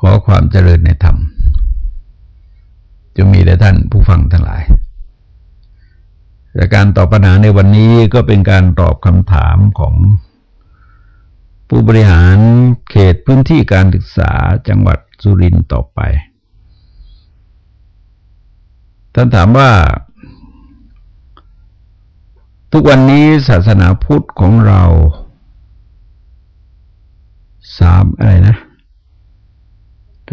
ขอความเจริญในธรรมจะมีแด่ท่านผู้ฟังทั้งหลายจากการตอบปัญหาในวันนี้ก็เป็นการตอบคำถามของผู้บริหารเขตพื้นที่การศึกษาจังหวัดสุรินทร์ต่อไป ท่านถามว่า ทุกวันนี้ศาสนาพุทธของเรา สามอะไรนะ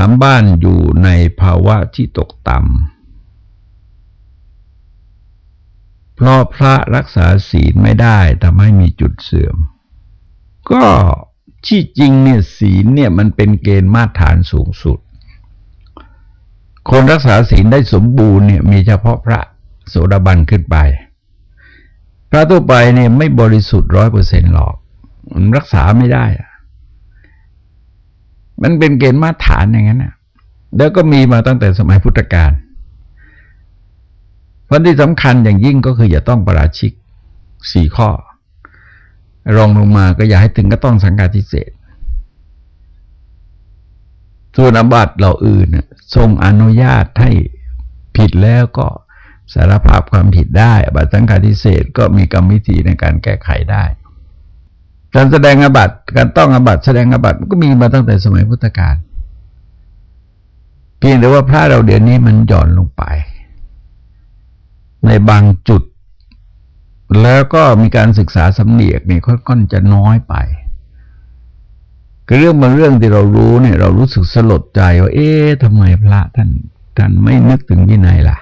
ามบ้านอยู่ในภาวะที่ตกต่ำ เพราะพระรักษาศีลไม่ได้ทำให้มีจุดเสื่อม ก็ที่จริงเนี่ยศีลเนี่ยมันเป็นเกณฑ์มาตรฐานสูงสุด คนรักษาศีลได้สมบูรณ์เนี่ยมีเฉพาะพระโสดาบันขึ้นไป พระทั่วไปเนี่ยไม่บริสุทธิ์ร้อยเปอร์เซ็นต์หรอกมันรักษาไม่ได้อะ มันเป็นเกณฑ์มาตรฐานอย่างนั้นนะแล้วก็มีมาตั้งแต่สมัยพุทธกาลวันที่สำคัญอย่างยิ่งก็คืออย่าต้องประราชิกสี่ข้อ รองลงมาก็อย่าให้ถึงก็ต้องสังฆาทิเศษส่วนอบัตเหล่าอื่นทรงอนุญาตให้ผิดแล้วก็สารภาพความผิดได้บัตรสังฆาทิเศษก็มีกรรมวิธีในการแก้ไขได้ การแสดงอบัตการต้องอบัตแสดงอบัตมันก็มีมาตั้งแต่สมัยพุทธกาลเพียงแต่ว่าพระเราเดี๋ยวนี้มันหย่อนลงไป ในบางจุด แล้วก็มีการศึกษาสำเนียกเนี่ยค่อนจะน้อยไปเรื่องบางเรื่องที่เรารู้เนี่ย เรารู้สึกสลดใจว่าเอ๊ะทำไมพระท่านท่านไม่นึกถึงวินัยล่ะ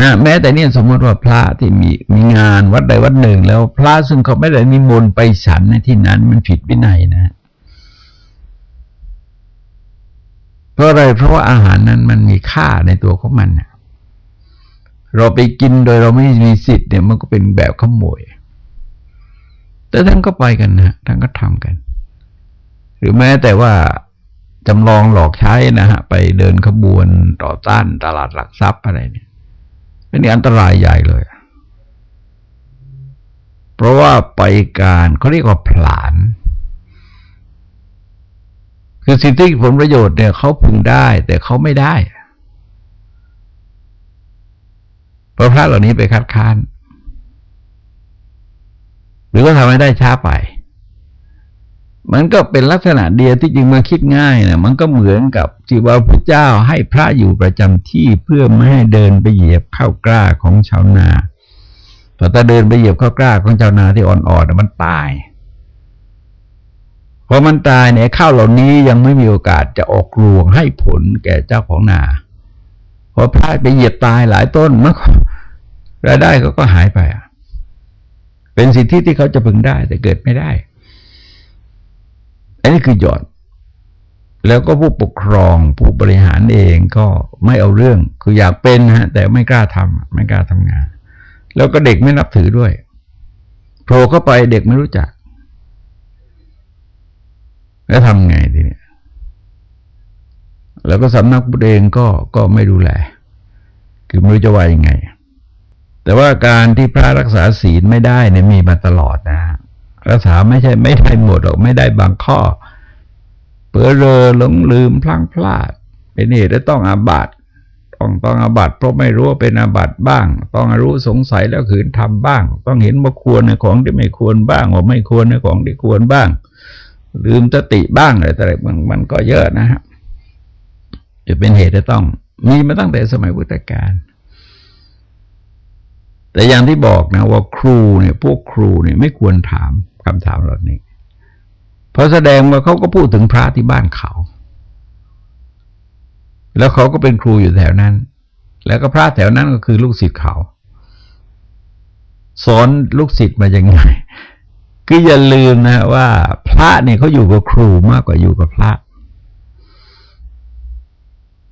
นะแม้แต่เนี่ยสมมติว่าพระที่มีมีงานวัดใดวัดหนึ่ง แล้วพระซึ่งเขาไม่ได้นิมนต์ไปฉันในที่นั้นมันผิดวินัยนะ เพราะอะไรเพราะว่าอาหารนั้นมันมีค่าในตัวของมันเราไปกินโดยเราไม่มีสิทธิ์เนี่ยมันก็เป็นแบบขโมย แต่ท่านก็ไปกันนะท่านก็ทำกัน หรือแม้แต่ว่าจำลองหลอกใช้นะฮะไปเดินขบวนต่อต้านตลาดหลักทรัพย์อะไรเนี่ย เป็นอันตรายใหญ่เลย เพราะว่าไปการเขาเรียกว่าผลาน คือสิทธิผลประโยชน์เนี่ยเขาพึงได้ แต่เขาไม่ได้เพราะพระเหล่านี้ไปคัดค้าน หรือว่าทำให้ได้ช้าไป มันก็เป็นลักษณะเดียวที่จริงมาคิดง่ายนะมันก็เหมือนกับที่ว่าพระเจ้าให้พระอยู่ประจำที่เพื่อไม่ให้เดินไปเหยียบข้าวกล้าของชาวนาพอถ้าเดินไปเหยียบข้าวกล้าของชาวนาที่อ่อนๆมันตายพอมันตายเนี่ยข้าวเหล่านี้ยังไม่มีโอกาสจะออกรวงให้ผลแก่เจ้าของนาพอพระไปเหยียบตายหลายต้นมันรายได้เขาก็หายไปอะเป็นสิทธิที่เขาจะพึงได้แต่เกิดไม่ได้ อันนี้คือหยอด แล้วก็ผู้ปกครองผู้บริหารเองก็ไม่เอาเรื่อง คืออยากเป็นฮะ แต่ไม่กล้าทำไม่กล้าทำงาน แล้วก็เด็กไม่นับถือด้วยโผล่เข้าไปเด็กไม่รู้จัก แล้วทำไงทีนี้แล้วก็สำนักพุทธเองก็ก็ไม่ดูแล คือไม่รู้จะว่ายังไง แต่ว่าการที่พระรักษาศีลไม่ได้เนี่ยมีมาตลอดนะ รักษาไม่ใช่ไม่ได้หมดหรอกไม่ได้บางข้อ เปือเรอหลงลืมพลั้งพลาด เป็นเหตุและต้องอาบัตต้องต้องอาบัตเพราะไม่รู้ว่าเป็นอาบัตบ้าง ต้องรู้สงสัยแล้วขืนทำบ้าง ต้องเห็นว่าควรในของที่ไม่ควรบ้างว่าไม่ควรในของที่ควรบ้าง ลืมสติบ้างอะไรแต่มันมันก็เยอะนะฮะจะเป็นเหตุที่ต้อง มีมาตั้งแต่สมัยพุทธกาลแต่อย่างที่บอกนะว่าครูเนี่ยพวกครูเนี่ยไม่ควรถาม คำถามเหล่านี้ เพราะแสดงว่าเขาก็พูดถึงพระที่บ้านเขา แล้วเขาก็เป็นครูอยู่แถวนั้น แล้วก็พระแถวนั้นก็คือลูกศิษย์เขา สอนลูกศิษย์มาอย่างไงคืออย่าลืมนะว่า พระเนี่ยเขาอยู่กับครูมากกว่าอยู่กับพระ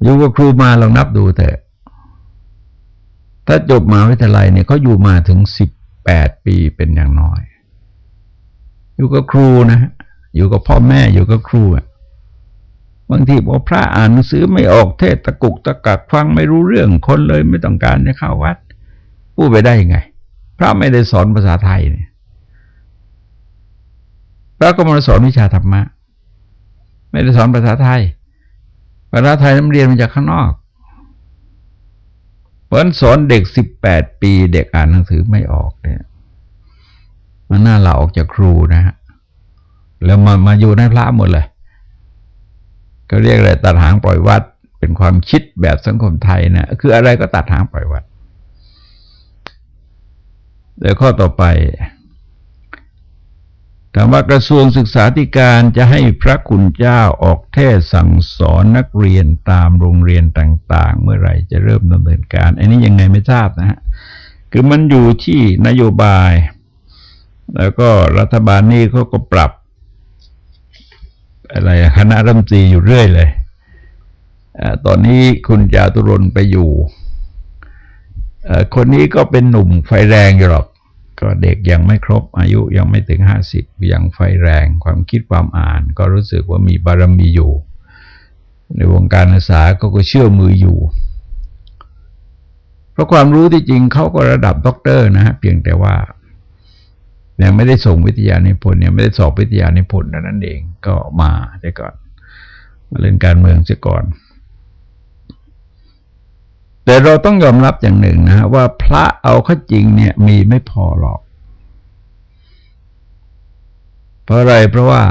อยู่กับครูมาลองนับดูแต่ ถ้าจบมาวิทยาลัยเนี่ยเขาอยู่มาถึงสิบแปดปีเป็นอย่างน้อย อยู่กับครูนะอยู่กับพ่อแม่อยู่กับครูบางทีบอกพระอ่านหนังสือไม่ออกเทศตะกุกตะกักฟังไม่รู้เรื่องคนเลยไม่ต้องการจะเข้าวัดพูดไปได้ยังไง พระไม่ได้สอนภาษาไทยเนี่ยพระก็มาสอนวิชาธรรมะ ไม่ได้สอนภาษาไทยภาษาไทยน้ำเรียนมาจากข้างนอกเพราะฉะนั้นสอนเด็กสิบแปดปี เด็กอ่านหนังสือไม่ออกเนี่ย มันน่าหลาออกจากครูนะฮะแล้วมามาอยู่ในพระหมดเลยก็เรียกอะไรตัดหางปล่อยวัด เป็นความคิดแบบสังคมไทยนะคืออะไรก็ตัดหางปล่อยวัดเดี๋ยวข้อต่อไปถามว่ากระทรวงศึกษาธิการจะให้พระคุณเจ้าออกเทศสั่งสอนนักเรียนตามโรงเรียนต่าง ๆ เมื่อไหร่จะเริ่มดำเนินการ อันนี้ยังไงไม่ทราบนะฮะ คือมันอยู่ที่นโยบาย แล้วก็รัฐบาลนี่เขาก็ปรับ อะไรคณะรัฐมนตรีอยู่เรื่อยเลยอตอนนี้คุณจาตุรนไปอยู่ คนนี้ก็เป็นหนุ่มไฟแรงอยู่หรอก ก็เด็กยังไม่ครบ อายุยังไม่ถึงห้าสิบยังไฟแรง ความคิดความอ่าน ก็รู้สึกว่ามีบารมีอยู่ ในวงการศึกษาก็ก็เชื่อมืออยู่เพราะความรู้ที่จริงเขาก็ระดับด็อกเตอร์นะฮะเพียงแต่ว่า ยังไม่ได้ส่งวิทยานิพนธ์ยังไม่ได้สอบวิทยานิพนธ์นั้นเองก็มาได้ก่อนมาเล่นการเมืองเสียก่อน แต่เราต้องยอมรับอย่างหนึ่งนะ ว่าพระเอาข้อจริงเนี่ยมีไม่พอหรอก เพราะอะไรเพราะว่า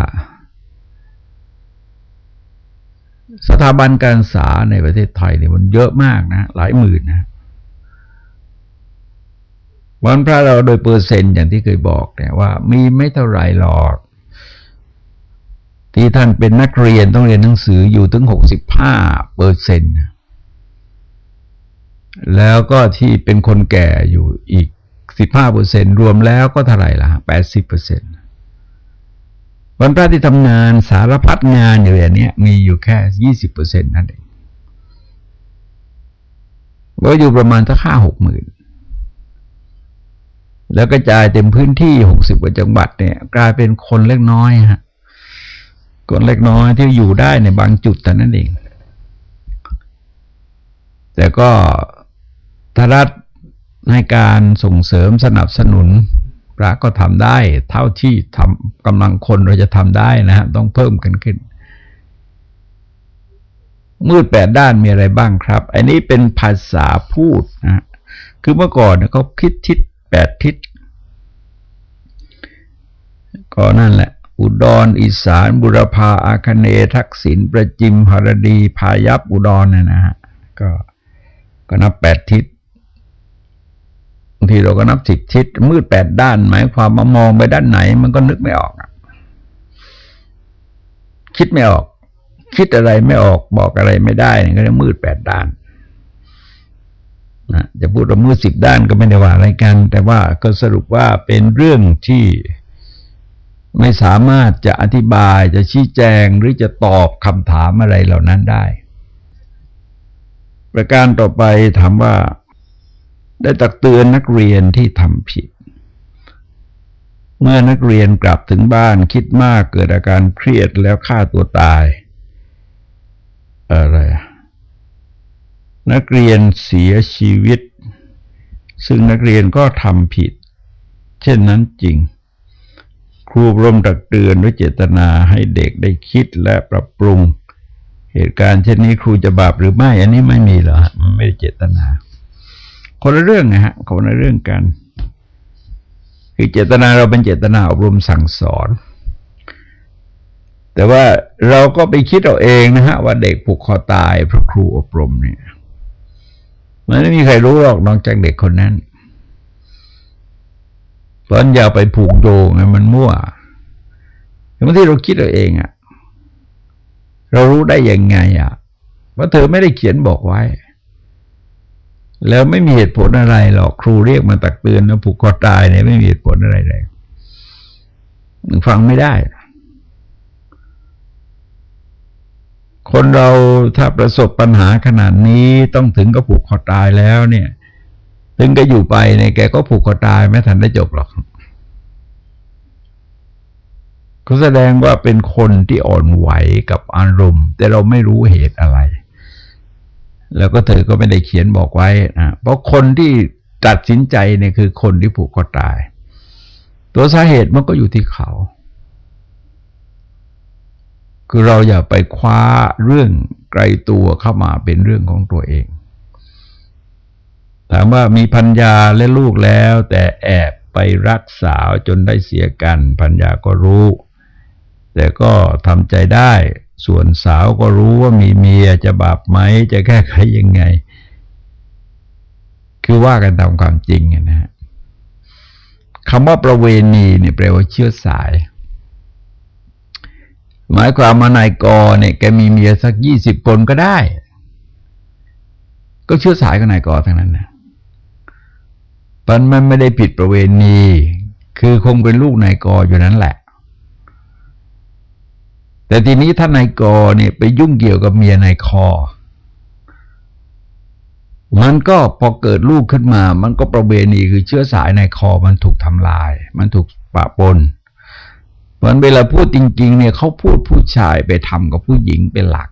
สถาบันการศึกษาในประเทศไทยเนี่ยมันเยอะมากนะ หลายหมื่นนะ วันพระเราโดยเปอร์เซ็นต์อย่างที่เคยบอกเนี่ยว่า มีไม่เท่าไรหรอก ที่ท่านเป็นนักเรียนต้องเรียนหนังสืออยู่ถึงหกสิบห้าเปอร์เซ็นต์แล้วก็ที่เป็นคนแก่อยู่อีกสิบห้าเปอร์เซ็นรวมแล้วก็เท่าไหร่ละแปดสิบเปอร์เซ็นต์วันพระที่ทำงานสารพัดงานอยู่อย่างนี้มีอยู่แค่ยี่สิบเปอร์เซ็นต์นั่นเองก็อยู่ประมาณสักห้าหกหมื่น แล้วกระจายเต็มพื้นที่หกสิบกว่าจังหวัดเนี่ย กลายเป็นคนเล็กน้อยฮะคนเล็กน้อยที่อยู่ได้ในบางจุดแต่นั้นเอง แต่ก็ทรัฐในการส่งเสริมสนับสนุนพระก็ทำได้ เท่าที่ทำกำลังคนเราจะทำได้นะฮะต้องเพิ่มกันขึ้น มืดแปดด้านมีอะไรบ้างครับ อันนี้เป็นภาษาพูดนะคือเมื่อก่อนเนี่ยเขาคิดทิศ แปดทิศ ก็นั่นแหละ อุดรอีสาน บุรพาอาคเนทักษิณประจิมหรดีพายัพอุดรนะนะฮะก็ก็นับแปดทิศบางทีเราก็นับสิบทิศมืดแปดด้าน หมายความมามองไปด้านไหน มันก็นึกไม่ออกคิดไม่ออก คิดอะไรไม่ออกบอกอะไรไม่ได้นี่ก็เรียกมืดแปดด้าน นะจะพูดว่ามืดสิบด้านก็ไม่ได้ว่าอะไรกัน แต่ว่าก็สรุปว่าเป็นเรื่องที่ไม่สามารถจะอธิบายจะชี้แจงหรือจะตอบคำถามอะไรเหล่านั้นได้ ประการต่อไปถามว่า ได้ตักเตือนนักเรียนที่ทำผิด เมื่อนักเรียนกลับถึงบ้านคิดมากเกิดอาการเครียดแล้วฆ่าตัวตาย อะไร นักเรียนเสียชีวิต ซึ่งนักเรียนก็ทำผิด เช่นนั้นจริง ครูรมตักเตือนด้วยเจตนาให้เด็กได้คิดและปรับปรุง เหตุการณ์เช่นนี้ครูจะบาปหรือไม่ อันนี้ไม่มีหรอกมันไม่ได้เจตนา คนละเรื่องนะฮะคนละเรื่องกัน คือเจตนาเราเป็นเจตนาอบรมสั่งสอนแต่ว่าเราก็ไปคิดเอาเองนะฮะว่าเด็กผูกคอตายเพราะครูอบรมเนี่ย ไม่มีใครรู้หรอกนอกจากเด็กคนนั้นเพราะอย่าไปผูกโยงมันมั่วบางที่เราคิดเอาเองอะเรารู้ได้ยังไงอะว่าเธอไม่ได้เขียนบอกไว้ แล้วไม่มีเหตุผลอะไรหรอกครูเรียกมาตักเตือนแล้วผูกคอตายเนี่ยไม่มีเหตุผลอะไรเลยฟังไม่ได้ คนเราถ้าประสบปัญหาขนาดนี้ต้องถึงก็ผูกคอตายแล้วเนี่ย ถึงก็อยู่ไปเนี่ยแกก็ผูกคอตายไม่ทันได้จบหรอกเขาแสดงว่าเป็นคนที่อ่อนไหวกับอารมณ์ แต่เราไม่รู้เหตุอะไร แล้วก็เธอก็ไม่ได้เขียนบอกไว้นะเพราะคนที่ตัดสินใจเนี่ยคือคนที่ผูกคอตาย ตัวสาเหตุมันก็อยู่ที่เขา คือเราอย่าไปคว้าเรื่องไกลตัวเข้ามาเป็นเรื่องของตัวเอง ถามว่ามีพัญญาและลูกแล้ว แต่แอบไปรักสาวจนได้เสียกันพัญญาก็รู้ แต่ก็ทำใจได้ ส่วนสาวก็รู้ว่ามีเมียจะบาปไหมจะแก้ไขยังไง คือว่ากันตามความจริงนะฮะคำว่าประเวณีเนี่ยแปลว่าเชื้อสาย หมายความมานายกเนี่ยแกมีเมียสักยี่สิบคนก็ได้ ก็เชื้อสายกับนายกทั้งนั้นนะมันมันไม่ได้ผิดประเวณี คือคงเป็นลูกนายกอยู่นั้นแหละ แต่ทีนี้ถ้านายกเนี่ยไปยุ่งเกี่ยวกับเมียนายคอมันก็พอเกิดลูกขึ้นมา มันก็ประเวณีคือเชื้อสายในคอมันถูกทำลาย มันถูกปะปน มันเวลาพูดจริง ๆ เนี่ยเขาพูดผู้ชายไปทำกับผู้หญิงเป็นหลัก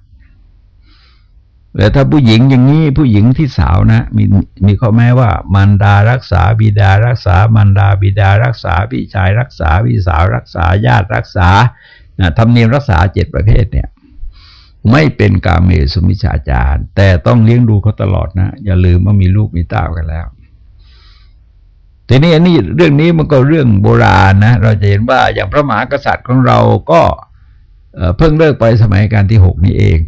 แต่ถ้าผู้หญิงอย่างนี้ผู้หญิงที่สาวนะ มีมีข้อแม้ว่ามันดารักษาบิดารักษามันดาบิดารักษาพี่ชายรักษาพี่สาวรักษาญาติรักษาธรรมเนียมรักษาเจ็ดประเภทเนี่ย ไม่เป็นกาเมสุมิชาจารแต่ต้องเลี้ยงดูเขาตลอดนะ อย่าลืมว่ามีลูกมีเต้ากันแล้ว ทีนี้อันนี้เรื่องนี้มันก็เรื่องโบราณนะ เราจะเห็นว่าอย่างพระมหากษัตริย์ของเราก็เพิ่งเลิกไปสมัยการที่หกนี้เอง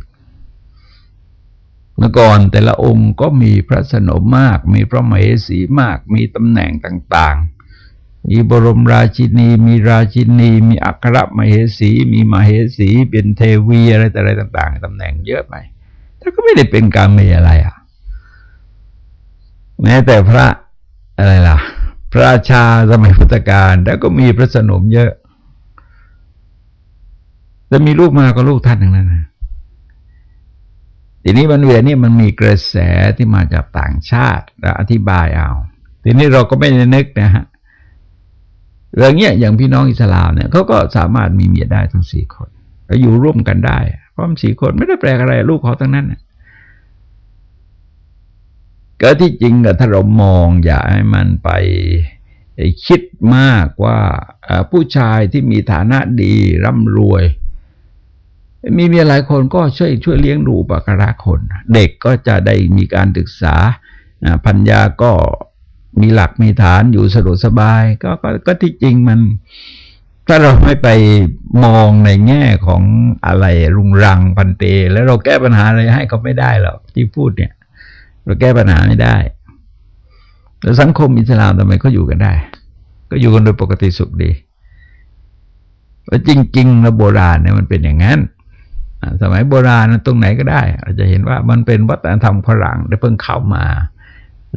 เมื่อก่อนแต่ละองค์ก็มีพระสนมมาก มีพระมเหสีมาก มีตำแหน่งต่างๆมีบรมราชินี มีราชินี มีอัครมเหสี มีมเหสี เป็นเทวีอะไรแต่อะไรต่าง ๆตำแหน่งเยอะไปแต่ก็ไม่ได้เป็นการเมอะไรอะ แม้แต่พระอะไรล่ะ พระราชาสมัยพุทธกาลแล้วก็มีพระสนมเยอะแต่มีลูกมาก็ลูกท่านทั้งนั้นนะทีนี้มันเวียนี่มันมีกระแสที่มาจากต่างชาติแล้วอธิบายเอา ทีนี้เราก็ไม่ได้นึกนะฮะเรื่องเนี้ยอย่างพี่น้องอิสลามเนี่ยเขาก็สามารถมีเมียได้ทั้งสี่คนแล้วอยู่ร่วมกันได้พร้อมสี่คนไม่ได้แปลอะไรลูกเขาทั้งนั้น ก็ที่จริงอะถ้าเรามองอย่าให้มันไปคิดมากว่าผู้ชายที่มีฐานะดีร่ำรวย มีเมียหลายคนก็ช่วยช่วยเลี้ยงดูปการะคน เด็กก็จะได้มีการศึกษาพัญญาก็มีหลักมีฐานอยู่สะดวกสบายก็ก็ก็ที่จริงมัน ถ้าเราไม่ไปมองในแง่ของอะไรรุงรังพันเต แล้วเราแก้ปัญหาอะไรให้เขาไม่ได้หรอกที่พูดเนี่ย เราแก้ปัญหาไม่ได้แล้วสังคมอิสลามทำไมเขาอยู่กันได้ ก็อยู่กันโดยปกติสุขดีแล้วจริงๆแล้วโบราณเนี่ยมันเป็นอย่างนั้นสมัยโบราณตรงไหนก็ได้ เราจะเห็นว่ามันเป็นวัฒนธรรมฝรั่งได้เพิ่งเข้ามา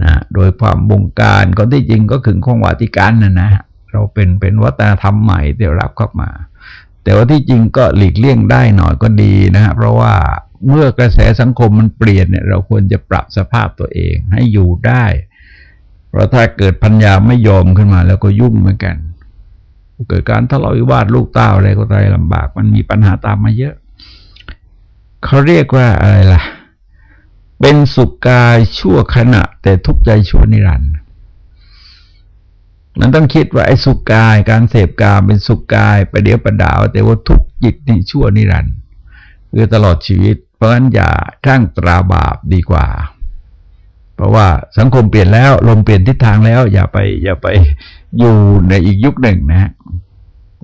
นะโดยความบงการก็ที่จริงก็ขึงของวาติกันนะนะเราเป็นเป็นวัฒนธรรมใหม่ที่รับเข้ามา แต่ว่าที่จริงก็หลีกเลี่ยงได้หน่อยก็ดีนะเพราะว่า เมื่อกระแสสังคมมันเปลี่ยนเนี่ย เราควรจะปรับสภาพตัวเอง ให้อยู่ได้ เพราะถ้าเกิดพัญญาไม่ยอมขึ้นมา แล้วก็ยุ่งเหมือนกัน เกิดการทะเลาะวิวาทลูกเต้าอะไรก็ตายลำบาก มันมีปัญหาตามมาเยอะ เขาเรียกว่าอะไรล่ะ เป็นสุขกายชั่วขณะ แต่ทุกใจชั่วนิรันดร์มันต้องคิดว่าไอ้สุขกายการเสพกามเป็นสุขกายไปเดี๋ยวประดาว แต่ว่าทุกจิตนี่ชั่วนิรันดร์คือตลอดชีวิต เพราะฉะนั้นอย่าทั้งตราบาปดีกว่า เพราะว่าสังคมเปลี่ยนแล้ว ลมเปลี่ยนทิศทางแล้ว อย่าไป อย่าไปอยู่ในอีกยุคหนึ่งนะ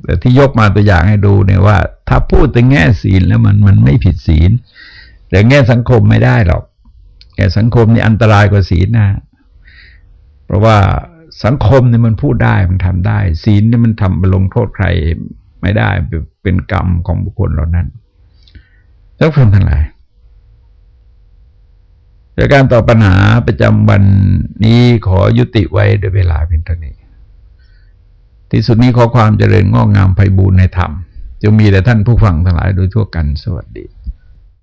แต่ที่ยกมาตัวอย่างให้ดูเนี่ยว่า ถ้าพูดถึงแง่ศีลแล้วมันมันไม่ผิดศีล แต่แง่สังคมไม่ได้หรอกแง่สังคมนี่อันตรายกว่าศีลนะ เพราะว่าสังคมเนี่ยมันพูดได้มันทำได้ ศีลเนี่ยมันทำไปลงโทษใครไม่ได้เป็นกรรมของบุคคลเหล่านั้น แล้วฟังทั้งหลายจากการตอบปัญหาประจำวันนี้ขอยุติไว้โดยเวลาเพียงเท่านี้ ที่สุดนี้ขอความเจริญงอกงามไพบูรณ์ในธรรมจะมีแต่ท่านผู้ฟังทั้งหลายโดยทั่วกันสวัสดี